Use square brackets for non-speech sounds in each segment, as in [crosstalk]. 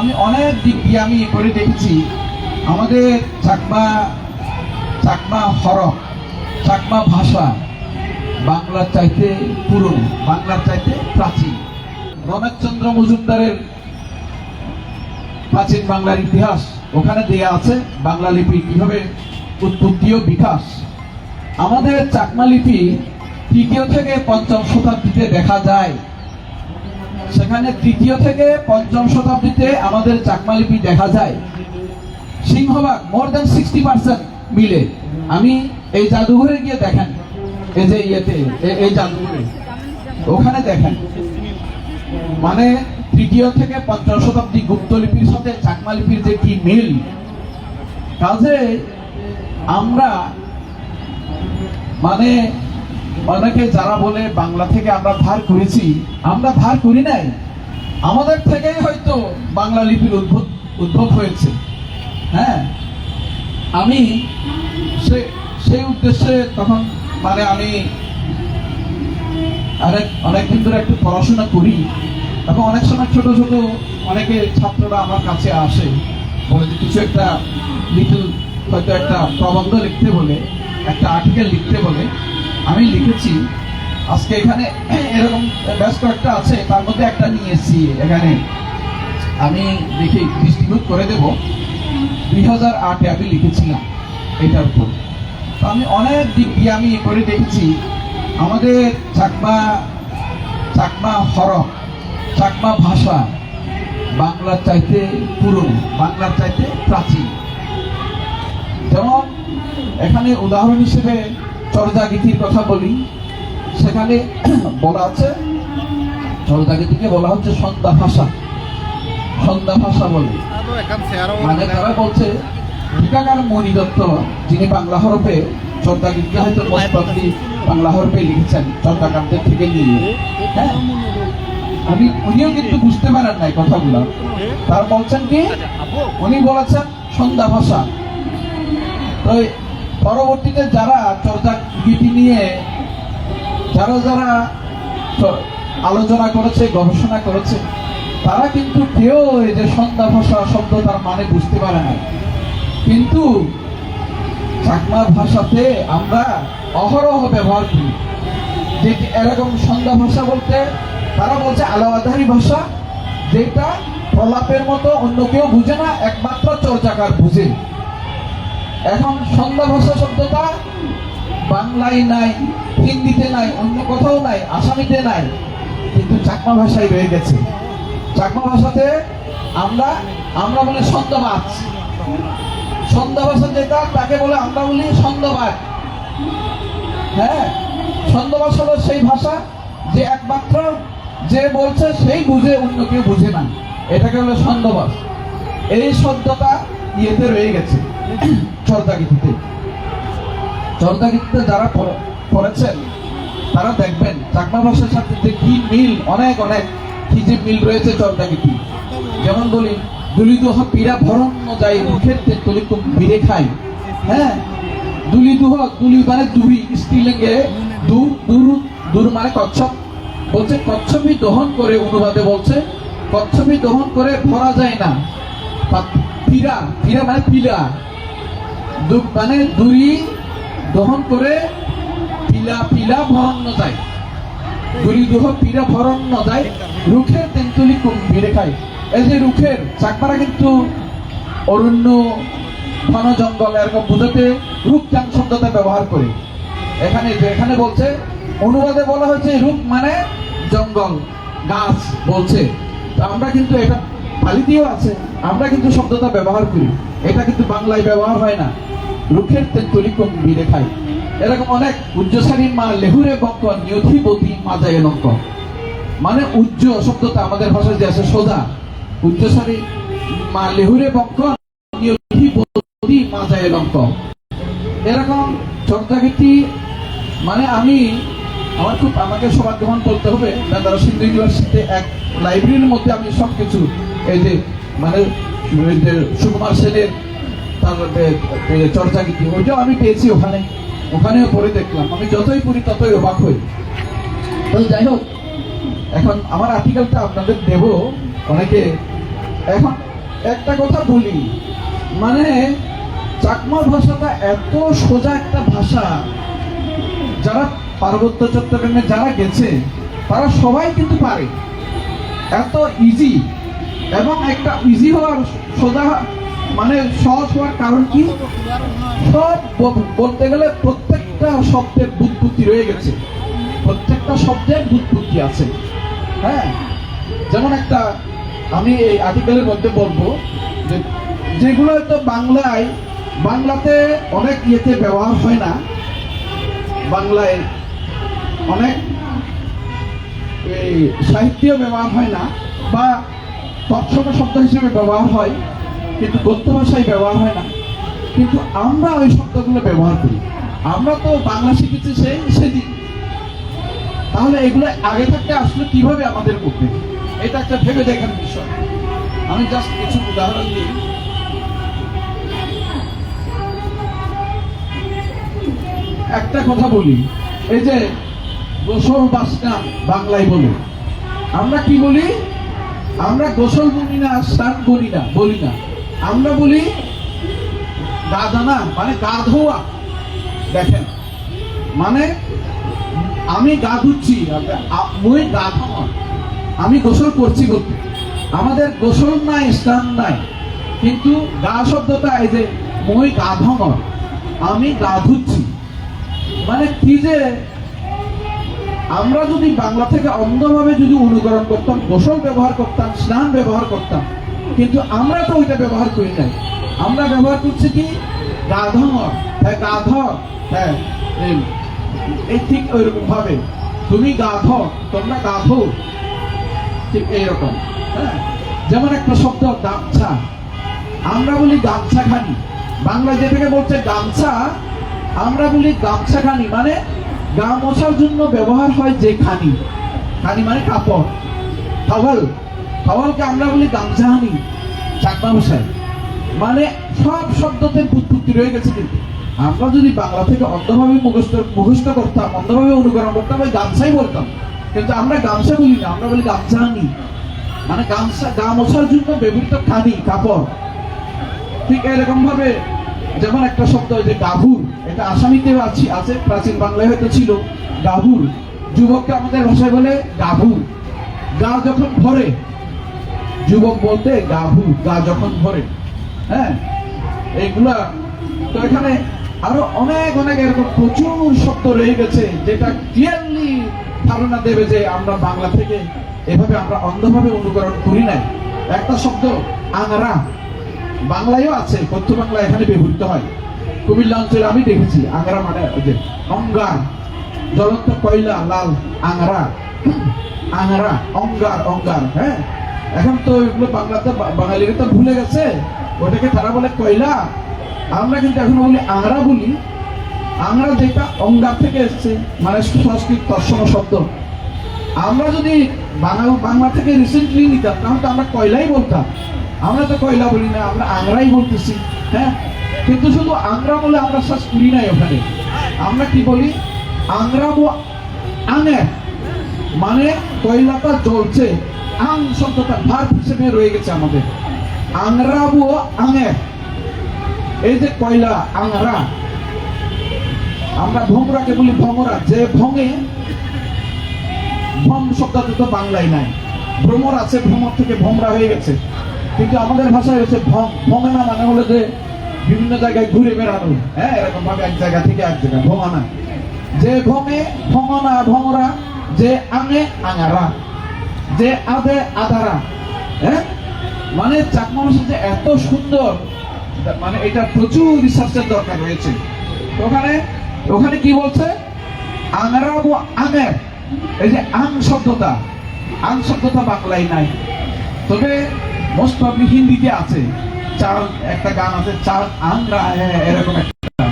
আমি অনেক দিক দিয়ে আমি করে দেখেছি। আমাদের চাকমা চাকমা হরফ, চাকমা ভাষা বাংলার চাইতে পুরনো, বাংলার চাইতে প্রাচীন। রমেশচন্দ্র মজুমদারের প্রাচীন বাংলার ইতিহাস ওখানে দেয়া আছে। বাংলা লিপি কীভাবে উৎপত্তি ও বিকাশ। আমাদের চাকমা লিপি তৃতীয় থেকে পঞ্চম শতাব্দীতে দেখা যায়। সেখানে তৃতীয় থেকে পঞ্চম শতাব্দীতে আমাদের চাকমা লিপি দেখা যায়। সিংহভাগ মোর দেন সিক্সটি পার্সেন্ট মিলে। আমি এই জাদুঘরে গিয়ে দেখেন। এই যে ইয়েতে, এই জাদুঘরে। ওখানে দেখেন। মানে তৃতীয় থেকে পঞ্চম শতাব্দী গুপ্ত লিপির সাথে চাকমা লিপির যে কি মিল। কাজে আমরা মানে অনেকে যারা বলে বাংলা থেকে আমরা ধার করেছি, আমরা ধার করি নাই। আমাদের থেকেই হয়তো বাংলা লিপির উদ্ভব উদ্ভব হয়েছে। হ্যাঁ? আমি সে সেই উদ্দেশ্যে তখন মানে আমি অনেক অনেকদিন ধরে একটু পড়াশোনা করি। এবং অনেক সময় ছোট ছোট অনেকে ছাত্ররা আমার কাছে আসে, বলে যে কিছু একটা লিটল হয়তো একটা প্রবন্ধ লিখতে বলে, একটা আর্টিকেল লিখতে বলে। আমি লিখেছি, আজকে এখানে এরকম বেশ কয়েকটা আছে, তার মধ্যে একটা নিয়ে এসেছি এখানে। আমি দেখি ডিস্ট্রিবিউট করে দেব। দুই হাজার আটে আমি লিখেছিলাম এটার উপর। আমি অনেক দিক দিয়ে আমি করে দেখেছি, আমাদের চাকমা চাকমা হরফ, চাকমা ভাষা বাংলার চাইতে পুরনো, বাংলার চাইতে প্রাচীন। যেমন এখানে উদাহরণ হিসেবে চর্যাগীতির কথা বলি। সেখানে বলা আছে চর্যাগীতিকে বলা হচ্ছে সন্ধ্যা ভাষা। সন্ধ্যা ভাষা বলে। মানে তারা বলছে টিকাকার মণি দত্ত, যিনি বাংলা হরফে চর্যাগীতিকে হয়তো মোস্তাব্দি বাংলা হরফে লিখেছেন চর্যাকারদের থেকে নিয়ে। হ্যাঁ? উনি উনিও কিন্তু বুঝতে পারেন নাই কথাগুলো। তার বলছেন কি? উনি বলেছেন সন্ধ্যা ভাষা। তো পরবর্তীতে যারা চর্চা গীতি নিয়ে, যারা যারা আলোচনা করেছে, গবেষণা করেছে, তারা কিন্তু কেউ এই যে সন্ধ্যা ভাষা শব্দ তার মানে বুঝতে পারে না। কিন্তু চাকমা ভাষাতে আমরা অহরহ ব্যবহার করি। যে এরকম সন্ধ্যা ভাষা বলতে, তারা বলছে আলাওয়াধারী ভাষা, যেটা প্রলাপের মতো অন্য কেউ বুঝে না, একমাত্র চর্চাকার বুঝে। এখন সন্ধ্যা ভাষা শব্দটা বাংলায় নাই, হিন্দিতে নাই, অন্য কোথাও নাই, আসামিতে নাই, কিন্তু চাকমা ভাষায় রয়ে গেছে। চাকমা ভাষাতে আমরা আমরা বলি সন্ধ্যাবাজ সন্ধ্যা ভাষা যেটা, তাকে বলে আমরা বলি সন্ধ্যাবাজ হ্যাঁ ছন্দবাস হলো সেই ভাষা যে একমাত্র যে বলছে সেই বুঝে অন্য কেউ বুঝে না। এটাকে হলো ছন্দবাস এই শব্দটা ইয়েতে রয়ে গেছে। চর্দাগীতিতে চর্দাগীতিতে যারা পড়েছেন, তারা দেখবেন চাকমা ভাষার সাথে যে কি মিল, অনেক অনেক কি যে মিল রয়েছে চর্দাগীতি যেমন বলি দুলি দুহ পীড়া ভরণ্য যাই মুখের তেতুলি কুম ভিড়ে খাই হ্যাঁ? দুলি দুহ দুলি মানে দুই স্ত্রীলিঙ্গে দূর দূর দূর মানে কচ্ছপ। বলছে, কচ্ছপই দহন করে অনুবাদে বলছে, কচ্ছপই দহন করে ভরা যায় না। পীড়া পীড়া মানে পিলা দু- মানে দুরি দহন করে পিলা পিলা ভরণ্য যায় দুরি দুহ পিলা ভরণ্য যায় রুখের তেন্তুলি কুম ভিড়ে খায় এই যে রুখের চাকমারা কিন্তু অরণ্য ঘন জঙ্গল, এরকম বোঝাতে রূপচান শব্দটা ব্যবহার করে। এখানে এখানে বলছে, অনুবাদে বলা হয়েছে রূপ মানে জঙ্গল, গাছ বলছে। তো আমরা কিন্তু এটা পালিতেও আছে, আমরা কিন্তু শব্দটা ব্যবহার করি। এটা কিন্তু বাংলায় ব্যবহার হয় না। রুখের কম বিড়ে খাই এরকম অনেক উজ্জ্বসারী মা লেহুরে বঙ্ক নিয়থিবতী মাজায় লঙ্ক মানে উজ্জ শব্দটা আমাদের ভাষায় যে আছে সোজা। উজ্জ্বসারী মা লেহুরে বঙ্ক নিয়থিবতী মাজায় লঙ্ক এরকম চর্চাগীতি মানে আমি, আমার খুব, আমাকে সবার গ্রহণ করতে হবে। বেদারা সিন্ধু ইউনিভার্সিটিতে এক লাইব্রেরির মধ্যে আমি সব কিছু এই যে মানে সুকুমার সেনের তার এ, চর্চাগীতি ওইটাও আমি পেয়েছি ওখানে। ওখানেও পড়ে দেখলাম। আমি যতই পড়ি ততই অবাক হই। তো যাই হোক এখন আমার আর্টিকেলটা আপনাদের দেব অনেকে। এখন একটা কথা বলি মানে চাকমা ভাষাটা এত সোজা একটা ভাষা যারা পার্বত্য চট্টগ্রামে যারা গেছে তারা সবাই কিন্তু পারে। এত ইজি এবং একটা ইজি হওয়ার সোজা মানে সহজ হওয়ার কারণ কি? সব বলতে গেলে প্রত্যেকটা শব্দের বুৎপত্তি রয়ে গেছে। প্রত্যেকটা শব্দের বুৎপত্তি আছে। হ্যাঁ? যেমন একটা, আমি এই আর্টিকেলের মধ্যে বলব যে, যেগুলো হয়তো বাংলায়, বাংলাতে অনেক ইয়েতে ব্যবহার হয় না, বাংলায় অনেক সাহিত্য ব্যবহার হয় না, বা তৎসম শব্দ হিসেবে ব্যবহার হয় কিন্তু গদ্য ভাষায় ব্যবহার হয় না। কিন্তু আমরা ওই শব্দগুলো ব্যবহার করি। আমরা তো বাংলা শিখেছি সেই সেদিন। তাহলে এগুলো আগে থাকতে আসলে কীভাবে আমাদের মধ্যে এটা একটা ভেবে দেখার বিষয়। আমি জাস্ট কিছু উদাহরণ দিই। একটা কথা বলি। এই যে গোসল বাসনাম বাংলায় বলি। আমরা কি বলি? আমরা গোসল বলি না, স্নান করি না, বলি না। আমরা বলি গাদানা মানে গা ধোয়া দেখেন মানে আমি গা ধুচ্ছি মুই গা ধোয়া আমি গোসল করছি বলতে। আমাদের গোসল নাই, স্নান নাই। কিন্তু গা শব্দটা এই যে মই গা ধমর আমি গা ধুচ্ছি মানে কি যে আমরা যদি বাংলা থেকে অন্ধভাবে যদি অনুকরণ করতাম, গোসল ব্যবহার করতাম, স্নান ব্যবহার করতাম কিন্তু আমরা তো ওইটা ব্যবহার করি নাই। আমরা ব্যবহার করছি কি? গাধর। হ্যাঁ গাধর। হ্যাঁ এই- ঠিক ওইরকম ভাবে তুমি গাধ তোমরা গাধো ঠিক এইরকম। হ্যাঁ যেমন একটা শব্দ, গামছা। আমরা বলি গামছা খানি বাংলা যেটাকে বলছে গামছা, আমরা বলি গামছা খানি মানে গা মোছার জন্য ব্যবহার হয় যে খানি। খানি মানে কাপড়। টাওয়াল টাওয়ালকে আমরা বলি গামছা হানি চাকমা ভাষায় মানে সব শব্দতে বুৎপত্তি রয়ে গেছে কিন্তু। আমরা যদি বাংলা থেকে অন্ধভাবে মুখস্থ মুখস্থ করতাম, অন্ধভাবে অনুকরণ করতাম, ওই গামছাই বলতাম। কিন্তু আমরা গামছা বলি না, আমরা বলি গামছা হানি মানে গামছা গা মোছার জন্য ব্যবহৃত খানি কাপড়। ঠিক এরকম ভাবে যেমন একটা শব্দ যে গাভুর, এটা আসামিতে আছে আছে, প্রাচীন বাংলায় হয়তো ছিল, গাভুর। যুবককে আমাদের ভাষায় বলে গাভুর গা যখন ভরে যুবক বলতে গাভু, গা যখন ভরে হ্যাঁ? এইগুলা, তো এখানে আরও অনেক অনেক এরকম প্রচুর শব্দ রয়ে গেছে, যেটা ক্লিয়ারলি ধারণা দেবে যে আমরা বাংলা থেকে এভাবে আমরা অন্ধভাবে অনুকরণ করি নাই। একটা শব্দ, আংরা। বাংলায়ও আছে কথ্য বাংলা এখানে ব্যবহৃত হয়। কুমিল্লা অঞ্চলে আমি দেখেছি, আংরা মানে যে অঙ্গার। জ্বলন্ত কয়লা, লাল, আংরা। আংরা, অঙ্গার অঙ্গার হ্যাঁ? এখন তো এগুলো বাংলাতে বাঙালিরা তো ভুলে গেছে। ওটাকে তারা বলে কয়লা। আমরা কিন্তু এখন বলি আংরা বলি। আংরা যেটা অঙ্গার থেকে এসছে মানে সংস্কৃত তৎসম শব্দ। আমরা যদি বাংলা বাংলা থেকে রিসেন্টলি নিতাম, তাহলে তো আমরা কয়লাই বলতাম। আমরা তো কয়লা বলি না, আমরা আংরাই বলতেছি হ্যাঁ? কিন্তু শুধু আংরা বলে আমরা শ্বাস করি নাই ওখানে। আমরা কি বলি? আংরা বো আঙের মানে কয়লাটা জ্বলছে। আং শব্দটা ভার হিসেবে রয়ে গেছে আমাদের। আংরা বো আঙের এই যে কয়লা, আংরা। আমরা ভোমরাকে বলি ভমরা। যে ভঙে ভ্রম শব্দটা তো বাংলায় নাই। ভ্রমর আছে, ভ্রমর থেকে ভ্রমরা হয়ে গেছে। কিন্তু আমাদের ভাষায় হচ্ছে ভঙানা মানে হলো যে বিভিন্ন জায়গায় ঘুরে বেড়ানো। হ্যাঁ এরকম ভাবে এক জায়গা থেকে এক জায়গায় ভঙানা যে ভঙে ভঙনা ভঙরা যে আঙে, আঙারা। যে আদে আদারা হ্যাঁ? মানে চাকমা ভাষা যে এত সুন্দর মানে এটা প্রচুর রিসার্চের দরকার রয়েছে। ওখানে ওখানে কি বলছে? আঙারা ও আঙের, এই যে আং শব্দটা আং শব্দটা বাংলায় নাই। তবে মোস্ট হিন্দিতে আছে। চার একটা গান আছে চার আংরা এরকম একটা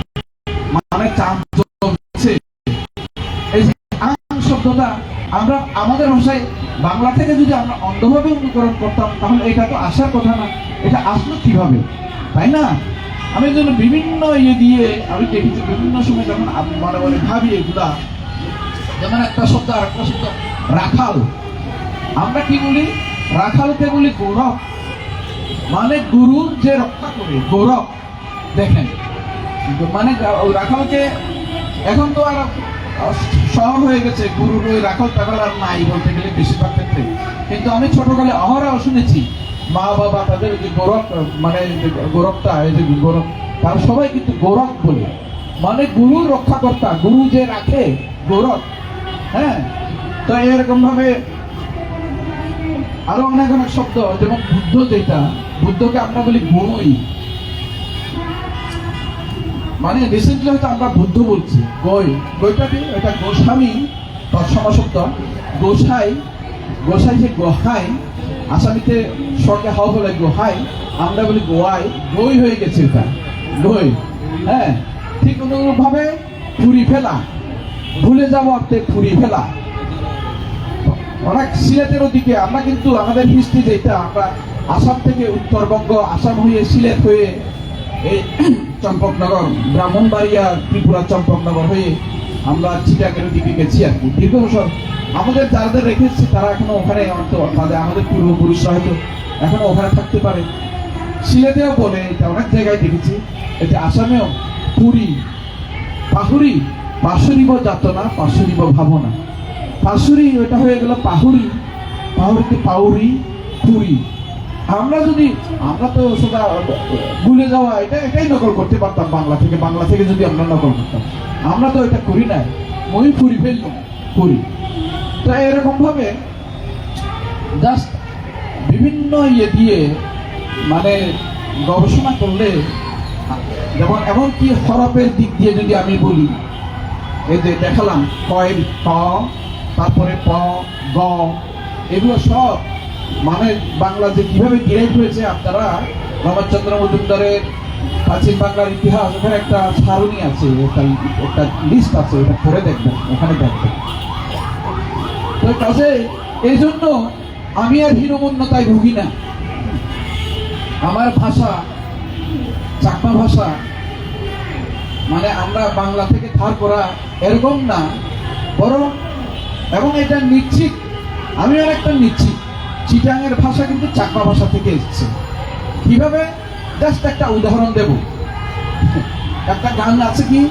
মানে চাঁদ এই যে আং শব্দটা আমরা আমাদের ভাষায় বাংলা থেকে যদি আমরা অন্ধভাবে অনুকরণ করতাম, তাহলে এটা তো আসার কথা না। এটা আসলো কীভাবে? তাই না? আমি জন্য বিভিন্ন ইয়ে দিয়ে আমি দেখেছি বিভিন্ন সময় যখন মনে মনে ভাবি এগুলা, যেমন একটা শব্দ আর একটা শব্দ, রাখাল। আমরা কি বলি? রাখালকে বলি গৌরব। মানে গুরু যে রক্ষা করে, গৌরব। দেখেন মানে রাখালকে এখন তো আর সহজ হয়ে গেছে গুরুর ওই রাখাল টাকাল আর নাই বলতে গেলে বেশিরভাগ ক্ষেত্রে। কিন্তু আমি ছোটকালে অহরাও শুনেছি, মা বাবা তাদের যে গৌরব মানে গৌরবটা, এই যে গৌরব, তারা সবাই কিন্তু গৌরব বলে। মানে গুরু রক্ষাকর্তা, গুরু যে রাখে, গৌরব। হ্যাঁ? তো এরকম ভাবে আরও অনেক অনেক শব্দ, যেমন বুদ্ধ যেটা, বুদ্ধকে আমরা বলি গুণই। মানে রিসেন্টলি হয়তো আমরা বুদ্ধ বলছি। গই, গইটা কি? এটা গোস্বামী তৎসমা শব্দ গোসাই গোসাই যে গোহাই, আসামিতে স্বর্গে হাও বলে গোহাই, আমরা বলি গোয়াই। গই হয়ে গেছে এটা। গই হ্যাঁ। ঠিক অনুরূপভাবে ফুরি ফেলা। ভুলে যাওয়া অর্থে ফুরি ফেলা। অনেক সিলেটের ওদিকে আমরা কিন্তু আমাদের হিস্ট্রি যেটা, আমরা আসাম থেকে উত্তরবঙ্গ, আসাম হয়ে সিলেট হয়ে এই চম্পকনগর, ব্রাহ্মণবাড়িয়া ত্রিপুরা চম্পকনগর হয়ে আমরা চিটাগের দিকে গেছি আর কি। দীর্ঘ বছর আমাদের যাদের রেখেছি, তারা এখনও ওখানে তাদের আমাদের পূর্বপুরুষরা হয়তো এখনও ওখানে থাকতে পারে। সিলেটেও বলে, এটা অনেক জায়গায় দেখেছি, এটা আসামেও। পুরী, পাহুরি, পাশুরিব যাতনা, পাশুরিব ভাবনা। পাশুরি ওটা হয়ে গেল পাহুরি। পাহুরিতে পাউরি, পুরি। আমরা যদি, আমরা তো সেটা ভুলে যাওয়া, এটা, এটাই নকল করতে পারতাম বাংলা থেকে বাংলা থেকে যদি আমরা নকল করতাম। আমরা তো এটা করি নাই। মই পুরি ফেললাম, পুরি। তো এরকম ভাবে জাস্ট বিভিন্ন ইয়ে দিয়ে মানে গবেষণা করলে, যেমন এমনকি হরফের দিক দিয়ে যদি আমি বলি, এই যে দেখালাম কয়ের ক, তারপরে প, গ, এগুলো সব মানে বাংলা যে কীভাবে ডিরাইভ হয়েছে আপনারা? রমেশচন্দ্র মজুমদারের প্রাচীন বাংলার ইতিহাস, ওখানে একটা সারণী আছে, একটা লিস্ট আছে, ওটা পড়ে দেখবেন, ওখানে দেখবেন। তো কাজে এই জন্য আমি আর হীনমন্যতায় ভুগি না। আমার ভাষা, চাকমা ভাষা মানে আমরা বাংলা থেকে ধার করা এরকম না, বরং, এবং এটা নিশ্চিত আমি আর একটা নিশ্চিত। চিটাঙের ভাষা কিন্তু চাকমা ভাষা থেকে এসেছে। কীভাবে? জাস্ট একটা উদাহরণ দেব। একটা গান আছে কি?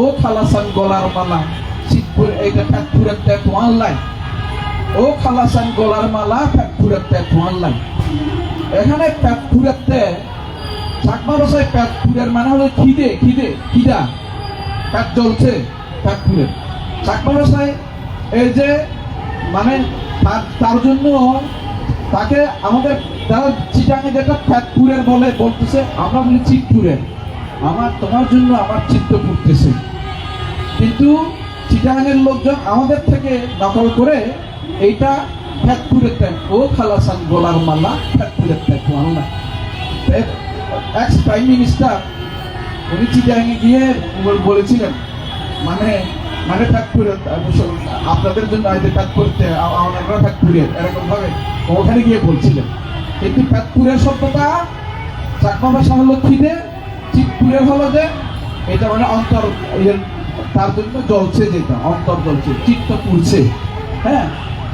ও খালাসান গলার মালা শীতপুর এইটা ফ্যাক্টুরের একটা ওয়ান লাইন ও খালাসান গলার মালা ফ্যাক্টুরের একটা ওয়ান লাইন এখানে ফ্যাক্টুরের ত্যাগ চাকমা ভাষায় পেট মানে হলো খিদে খিদে, খিদা। পেট জ্বলছে পেট চাকমা ভাষায় এই যে মানে তার জন্য তাকে আমাদের তারা চিটাঙে যেটা ফ্যাট ফুলের বলে বলতেছে, আমরা বলি চিটপুরের আমার, তোমার জন্য আমার চিত্ত ফুটতেছে কিন্তু চিটাঙের লোকজন আমাদের থেকে নকল করে এইটা ফ্যাক্টুরের ট্যাঙ্ক ও খালাসান গোলার মালা ফ্যাক্টুরের ট্যাঙ্ক আল্লাহ এক্স প্রাইম মিনিস্টার উনি চিটাঙে গিয়ে বলেছিলেন মানে মানে ফ্যাক্টরি আপনাদের জন্য আজ ফ্যাক্টরিতে আমরা ফ্যাক্টরির এরকম ভাবে ওখানে গিয়ে বলছিলেন? কিন্তু ফ্যাক্টরির শব্দটা চাকমা ভাষা হলো খিদে চিতপুরের হলো যে এটা মানে অন্তর তার জন্য জ্বলছে যেটা, অন্তর জ্বলছে, চিত্ত পুড়ছে। হ্যাঁ?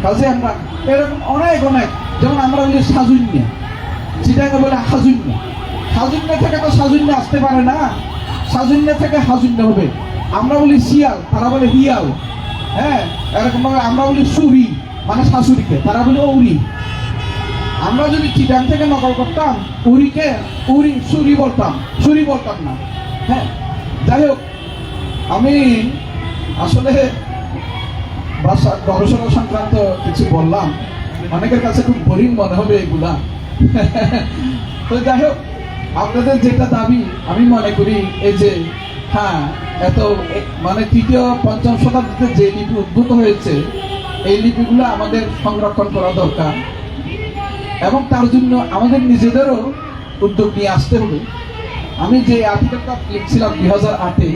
কাজে আমরা এরকম অনেক অনেক, যেমন আমরা বলি সাজুন্য চিটাকে বলে হাজুন্য। হাজুন্য থেকে তো সাজুন্য আসতে পারে না। সাজুন্য থেকে হাজুন্য হবে। আমরা বলি শিয়াল, তারা বলে হিয়াল। হ্যাঁ? এরকম ভাবে আমরা বলি সুরি মানে শাশুড়িকে, তারা বলে উরি আমরা যদি চিটাং থেকে নকল করতাম, উরিকে উরি সুরি বলতাম সুরি বলতাম না। হ্যাঁ যাই হোক, আমি আসলে ভাষা গবেষণা সংক্রান্ত কিছু বললাম। অনেকের কাছে খুব বোরিং মনে হবে এগুলা। তো যাই হোক, আপনাদের যেটা দাবি, আমি মনে করি এই যে হ্যাঁ এত মানে তৃতীয়, পঞ্চম শতাব্দীতে যে লিপি উদ্ভূত হয়েছে, এই লিপিগুলো আমাদের সংরক্ষণ করা দরকার। এবং তার জন্য আমাদের নিজেদেরও উদ্যোগ নিয়ে আসতে হবে। আমি যে আর্টিকেলটা লিখছিলাম দুই হাজার আটে,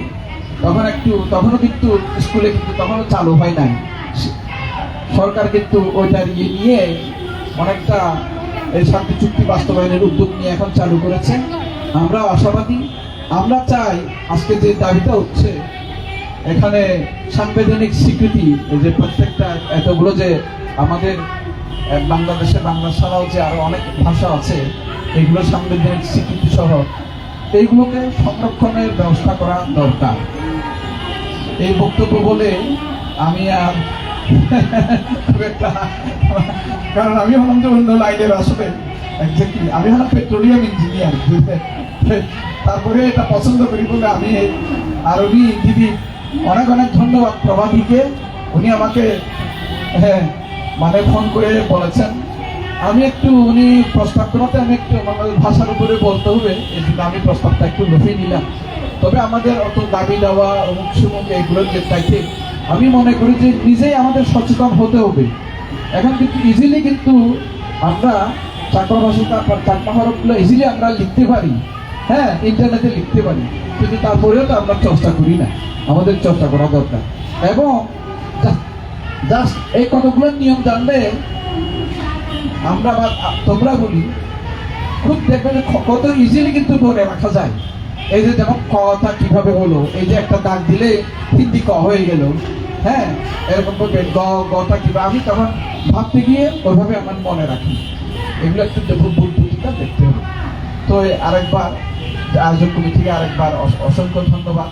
তখন একটু, তখনও কিন্তু স্কুলে কিন্তু তখনও চালু হয় নাই। সরকার কিন্তু ওইটার ইয়ে নিয়ে অনেকটা এই শান্তি চুক্তি বাস্তবায়নের উদ্যোগ নিয়ে এখন চালু করেছে। আমরাও আশাবাদী। আমরা চাই আজকে যে দাবিটা হচ্ছে, এখানে সাংবিধানিক স্বীকৃতি, এই যে প্রত্যেকটা এতগুলো যে আমাদের বাংলাদেশে বাংলা ছাড়াও যে আরও অনেক ভাষা আছে, এগুলো সাংবিধানিক স্বীকৃতি সহ, এইগুলোকে সংরক্ষণের ব্যবস্থা করা দরকার। এই বক্তব্য বলে আমি আর [laughs] কারণ আমি হলাম যে অন্য লাইনের আসলে একজাক্টলি আমি হলাম পেট্রোলিয়াম ইঞ্জিনিয়ার [laughs] তারপরে এটা পছন্দ করি বলে আমি আর দিদি অনেক অনেক ধন্যবাদ প্রভাতীকে উনি আমাকে হ্যাঁ মানে ফোন করে বলেছেন। আমি একটু, উনি প্রস্তাব করাতে আমি একটু মানে ভাষার উপরে বলতে হবে, এই জন্য আমি প্রস্তাবটা একটু লুফিয়ে নিলাম। তবে আমাদের অত দাবি দেওয়া, অমুক সুমুক এগুলোর যে চাইতে আমি মনে করি যে নিজেই আমাদের সচেতন হতে হবে। এখন কিন্তু ইজিলি কিন্তু আমরা চাকমা ভাষাটা, চাকমা ইজিলি আমরা লিখতে পারি। হ্যাঁ ইন্টারনেটে লিখতে পারি। কিন্তু তারপরেও তো আমরা চর্চা করি না। আমাদের চর্চা করা দরকার। এবং জাস্ট এই কতগুলো নিয়ম জানলে আমরা বা তোমরা বলি, খুব দেখবে কত ইজিলি কিন্তু ধরে রাখা যায়। এই যে যেমন কথা কীভাবে হলো? এই যে একটা দাগ দিলে হিন্দি ক হয়ে গেল। হ্যাঁ এরকম করবে গ গটা কীভাবে আমি তখন ভাবতে গিয়ে ওইভাবে আমার মনে রাখি। এগুলো একটু দেখুন বুদ্ধিটা দেখতে হবে। তো আরেকবার আয়োজন কমিটিকে আরেকবার অসংখ্য ধন্যবাদ।